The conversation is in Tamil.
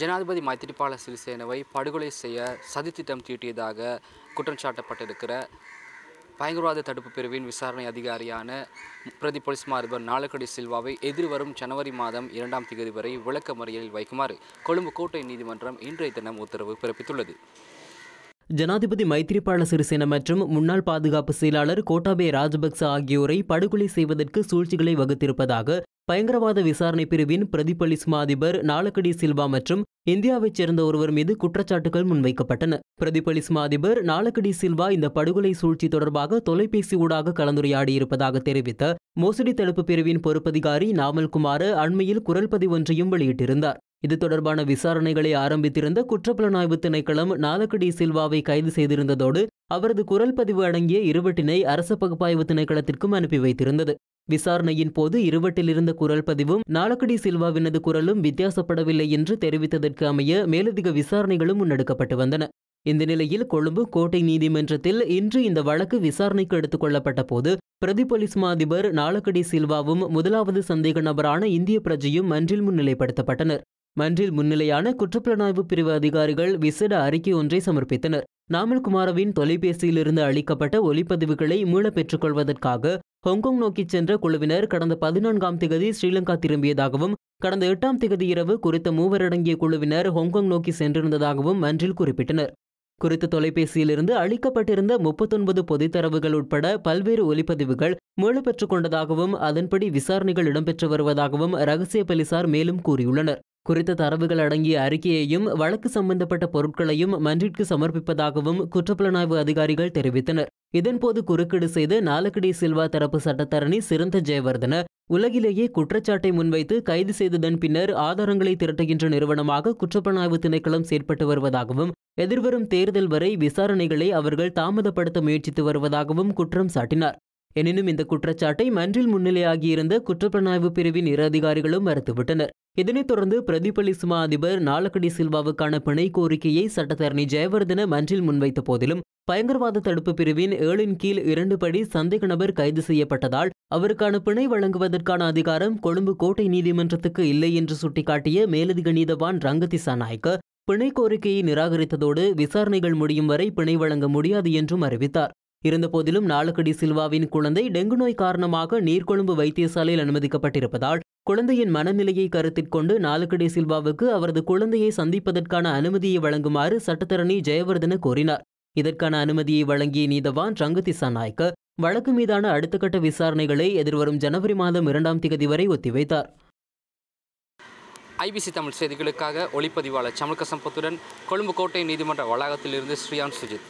ஜனாதிபதி மைத்திரிபால சிறிசேனவை படுகொலை செய்ய சதித்திட்டம் தீட்டியதாக குற்றம் சாட்டப்பட்டிருக்கிற பயங்கரவாத தடுப்பு பிரிவின் விசாரணை அதிகாரியான பிரதி போலீஸ் மா அதிபர் நாலக்கடி சில்வாவை எதிர்வரும் ஜனவரி மாதம் இரண்டாம் தேதி வரை விளக்க மறியலில் வைக்குமாறு கொழும்பு கோட்டை நீதிமன்றம் இன்றைய தினம் உத்தரவு பிறப்பித்துள்ளது. ஜனாதிபதி மைத்திரிபால சிறிசேன மற்றும் முன்னாள் பாதுகாப்பு செயலாளர் கோட்டாபே ராஜபக்ச ஆகியோரை படுகொலை செய்வதற்கு சூழ்ச்சிகளை வகுத்திருப்பதாக பயங்கரவாத விசாரணை பிரிவின் பிரதிபலிஸ்மா அதிபர் நாலக்கடி சில்வா மற்றும் இந்தியாவைச் சேர்ந்த ஒருவர் மீது குற்றச்சாட்டுகள் முன்வைக்கப்பட்டன. பிரதிபலிஸ்மா அதிபர் நாலக்கடி சில்வா இந்த படுகொலை சூழ்ச்சி தொடர்பாக தொலைபேசி ஊடாக கலந்துரையாடியிருப்பதாக தெரிவித்த மோசடி தடுப்பு பிரிவின் பொறுப்பதிகாரி நாமல்குமார் அண்மையில் குரல் பதிவு ஒன்றையும் வெளியிட்டிருந்தார். இது தொடர்பான விசாரணைகளை ஆரம்பித்திருந்த குற்றப்புலனாய்வு திணைக்களம் நாலக்கடி சில்வாவை கைது செய்திருந்ததோடு அவரது குரல் பதிவு அடங்கிய இருவட்டினை அரச பகுப்பாய்வு திணைக்களத்திற்கும் அனுப்பி வைத்திருந்தது. விசாரணையின் போது இருவட்டில் இருந்த குரல் பதிவும் நாலக்கடி சில்வாவினது குரலும் வித்தியாசப்படவில்லை என்று தெரிவித்ததற்கு அமைய மேலதிக விசாரணைகளும் முன்னெடுக்கப்பட்டு வந்தன. இந்த நிலையில் கொழும்பு கோட்டை நீதிமன்றத்தில் இன்று இந்த வழக்கு விசாரணைக்கு எடுத்துக் கொள்ளப்பட்ட போது பிரதிபொலிஸ்மா அதிபர் நாலக்கடி சில்வாவும் முதலாவது சந்தேக நபரான இந்திய பிரஜையும் மன்றில் முன்னிலைப்படுத்தப்பட்டனர். மன்றில் முன்னிலையான குற்றப்புலனாய்வு பிரிவு அதிகாரிகள் விசேட அறிக்கை ஒன்றை சமர்ப்பித்தனர். நாமல் குமாரவின் தொலைபேசியிலிருந்து அளிக்கப்பட்ட ஒலிப்பதிவுகளை மீளப் பெற்றுக்கொள்வதற்காக ஹாங்காங் நோக்கிச் சென்ற குழுவினர் கடந்த பதினான்காம் திகதி ஸ்ரீலங்கா திரும்பியதாகவும் கடந்த எட்டாம் திகதி இரவு குறித்த மூவரடங்கிய குழுவினர் ஹாங்காங் நோக்கி சென்றிருந்ததாகவும் மன்றில் குறிப்பிட்டனர். குறித்த தொலைபேசியிலிருந்து அளிக்கப்பட்டிருந்த முப்பத்தொன்பது பொதுத்தரவுகள் உட்பட பல்வேறு ஒலிப்பதிவுகள் மீளப் பெற்றுக் கொண்டதாகவும் அதன்படி விசாரணைகள் இடம்பெற்று வருவதாகவும் ரகசிய போலீசார் மேலும் கூறியுள்ளனர். குறித்த தரவுகள் அடங்கிய அறிக்கையையும் வழக்கு சம்பந்தப்பட்ட பொருட்களையும் மன்றிற்கு சமர்ப்பிப்பதாகவும் குற்றப்புலனாய்வு அதிகாரிகள் தெரிவித்தனர். இதன்போது குறுக்கீடு செய்த நாலக்கடி சில்வா தரப்பு சட்டத்தரணி சிறந்த ஜெயவர்தன உலகிலேயே குற்றச்சாட்டை முன்வைத்து கைது செய்ததன் பின்னர் ஆதாரங்களை திரட்டுகின்ற நிறுவனமாக குற்றப்பணாய்வு திணைக்களம் செயற்பட்டு வருவதாகவும் எதிர்வரும் தேர்தல் வரை விசாரணைகளை அவர்கள் தாமதப்படுத்த முயற்சித்து வருவதாகவும் குற்றம் சாட்டினார். எனினும் இந்த குற்றச்சாட்டை மன்றில் முன்னிலையாகியிருந்த குற்றப்பணாய்வு பிரிவின் இரு அதிகாரிகளும் மறுத்துவிட்டனர். இதனைத் தொடர்ந்து பிரதிபலிசுமா அதிபர் நாலக்கடி சில்வாவுக்கான பிணை கோரிக்கையை சட்டத்தரணி ஜெயவர்தன மன்றில் முன்வைத்த போதிலும் பயங்கரவாத தடுப்பு பிரிவின் ஏழின் கீழ் இரண்டு படி சந்தேக நபர் கைது செய்யப்பட்டதால் அவருக்கான பிணை வழங்குவதற்கான அதிகாரம் கொழும்பு கோட்டை நீதிமன்றத்துக்கு இல்லை என்று சுட்டிக்காட்டிய மேலதிக நீதவான் ரங்கதிசா நாயக்க பிணை கோரிக்கையை நிராகரித்ததோடு விசாரணைகள் முடியும் வரை பிணை வழங்க முடியாது என்றும் அறிவித்தார். இருந்தபோதிலும் நாலக்கடி சில்வாவின் குழந்தை டெங்கு நோய் காரணமாக நீர்கொழும்பு வைத்தியசாலையில் அனுமதிக்கப்பட்டிருப்பதால் குழந்தையின் மனநிலையை கருத்தில் கொண்டு நாலக்கடி சில்வாவுக்கு அவரது குழந்தையை சந்திப்பதற்கான அனுமதியை வழங்குமாறு சட்டத்தரணி ஜெயவர்தன கோரினார். இதற்கான அனுமதியை வழங்கிய நீதவான் ரங்கதிசா நாயக்க வழக்கு மீதான அடுத்த கட்ட விசாரணைகளை எதிர்வரும் ஜனவரி மாதம் இரண்டாம் தேதி வரை ஒத்திவைத்தார். ஐபிசி தமிழ் செய்திகளுக்காக ஒளிப்பதிவாளர் சமல்கசம்பத்துடன் கொழும்பு கோட்டை நீதிமன்ற வளாகத்திலிருந்து ஸ்ரீயான் சுஜித்.